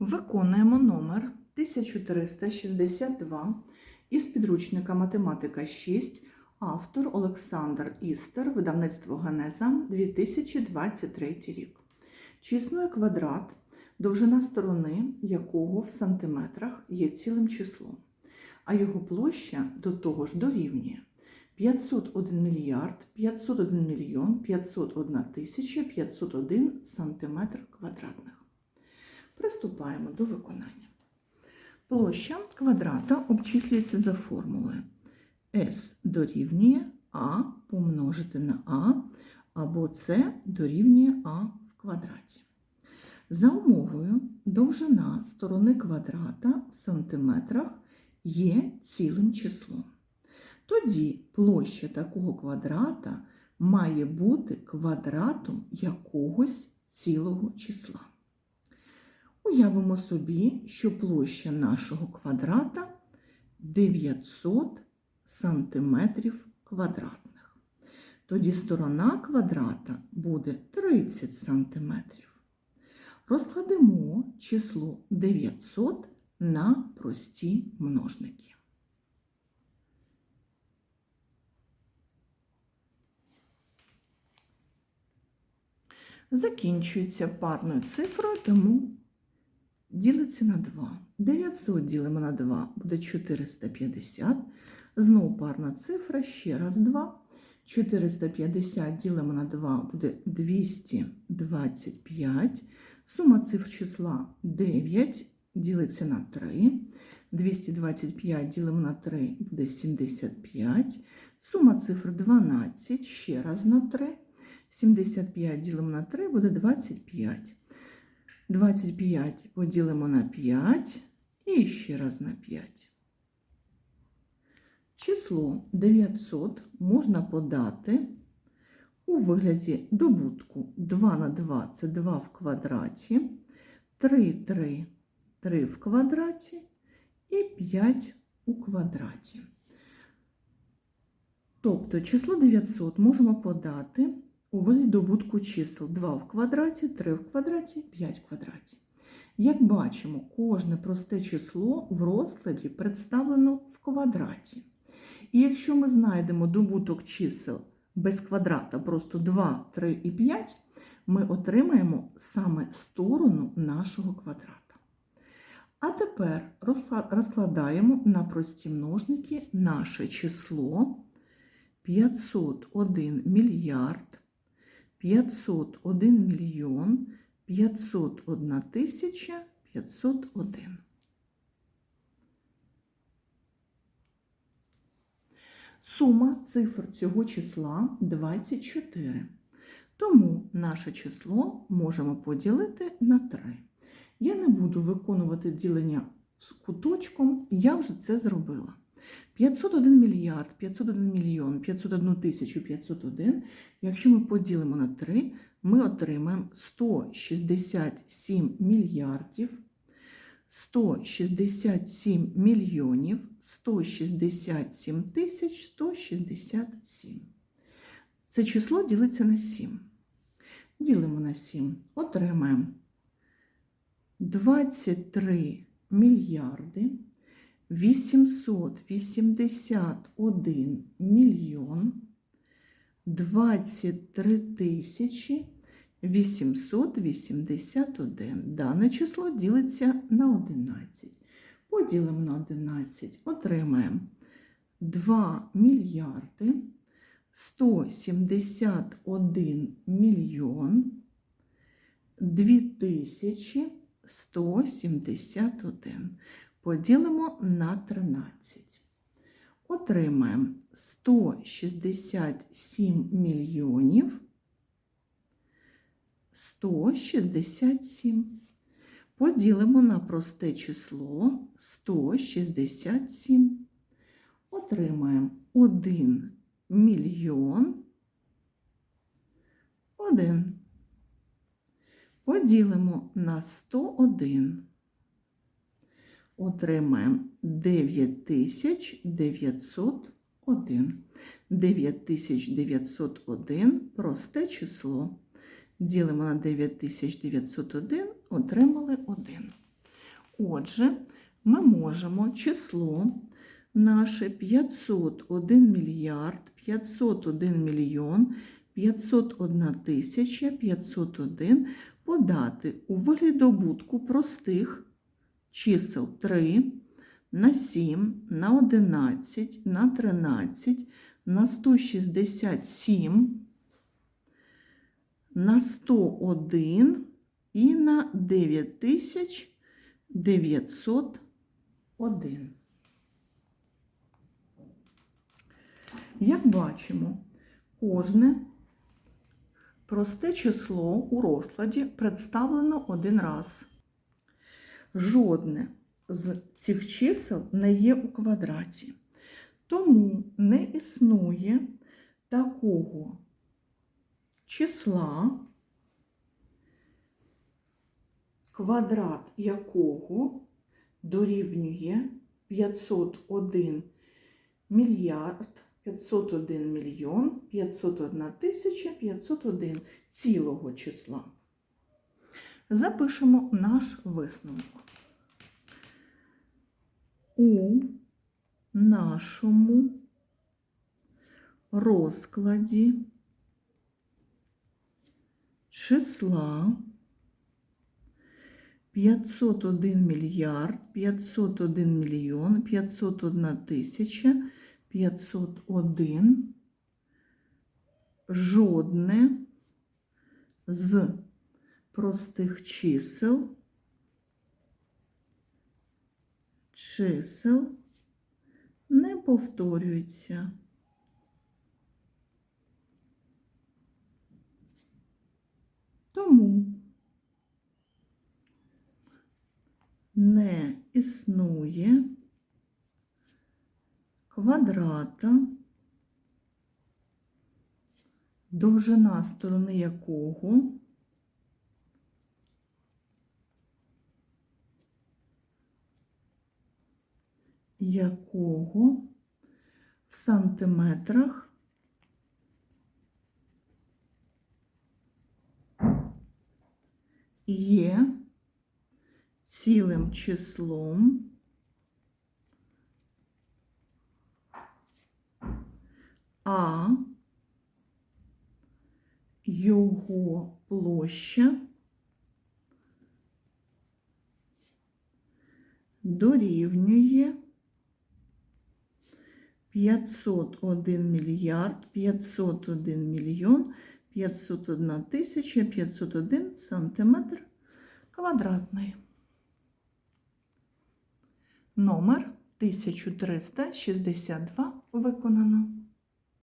Виконуємо номер 1362 із підручника Математика 6, автор Олександр Істер, видавництво Генеза 2023 рік. Чи квадрат, довжина сторони якого в сантиметрах є цілим числом, а його площа до того ж дорівнює 501 мільярд 501 мільйон 501 тисяча 501 сантиметр квадратних. Приступаємо до виконання. Площа квадрата обчислюється за формулою S дорівнює А помножити на А, або С дорівнює А в квадраті. За умовою довжина сторони квадрата в сантиметрах є цілим числом. Тоді площа такого квадрата має бути квадратом якогось цілого числа. Уявимо собі, що площа нашого квадрата 900 сантиметрів квадратних. Тоді сторона квадрата буде 30 сантиметрів. Розкладемо число 900 на прості множники. Закінчується парною цифрою, тому ділиться на 2. 900 ділимо на 2 буде 450. Знову парна цифра, ще раз 2. 450 ділимо на 2 буде 225. Сума цифр числа 9 ділиться на 3. 225 ділимо на 3 буде 75. Сума цифр 12, ще раз на 3. 75 ділимо на 3 буде 25. 25 поділимо на 5 і ще раз на 5. Число 900 можна подати у вигляді добутку 2 на 2 це 2 в квадраті, 3 3 3 в квадраті і 5 у квадраті. Тобто число 900 можемо подати у вигляді добутку чисел 2 в квадраті, 3 в квадраті, 5 в квадраті. Як бачимо, кожне просте число в розкладі представлено в квадраті. І якщо ми знайдемо добуток чисел без квадрата, просто 2, 3 і 5, ми отримаємо саме сторону нашого квадрата. А тепер розкладаємо на прості множники наше число 501 мільярд 501 мільйон 501 тисяча 501. Сума цифр цього числа 24. Тому наше число можемо поділити на 3. Я не буду виконувати ділення з куточком, я вже це зробила. 501 мільярд, 501 мільйон, 501 тисячу 501. Якщо ми поділимо на 3, ми отримаємо 167 мільярдів, 167 мільйонів, 167 тисяч 167. Це число ділиться на 7. Ділимо на 7. Отримаємо 23 мільярди. 881 мільйон 23 тисячі 881. Дане число ділиться на 11. Поділимо на 11, отримаємо 2 мільярди 171 мільйон 2171 поділимо на 13. Отримаємо 167 мільйонів 167. Поділимо на просте число 167. Отримаємо 1 мільйон 1. Поділимо на 101 отримаємо 9901. 9901 просте число. Ділимо на 9901, отримали 1. Отже, ми можемо число наше 501 мільярд, 501 мільйон, 501 тисяча, 501 подати у вигляді добутку простих чисел 3 на 7, на 11, на 13, на 167, на 101 і на 9901. Як бачимо, кожне просте число у розкладі представлено один раз. Жодне з цих чисел не є у квадраті. Тому не існує такого числа, квадрат якого дорівнює 501 мільярд, 501 мільйон, 501 тисяча, 501 цілого числа. Запишемо наш висновок. У нашому розкладі числа 501 мільярд, 501 мільйон, 501 тисяча, 501 жодне з простих чисел чисел не повторюється. Тому не існує квадрата, довжина сторони якого якого в сантиметрах є цілим числом а його площа дорівнює 501 мільярд, 501 мільйон, 501 тисяча, 501 сантиметр квадратний. Номер 1362 виконано.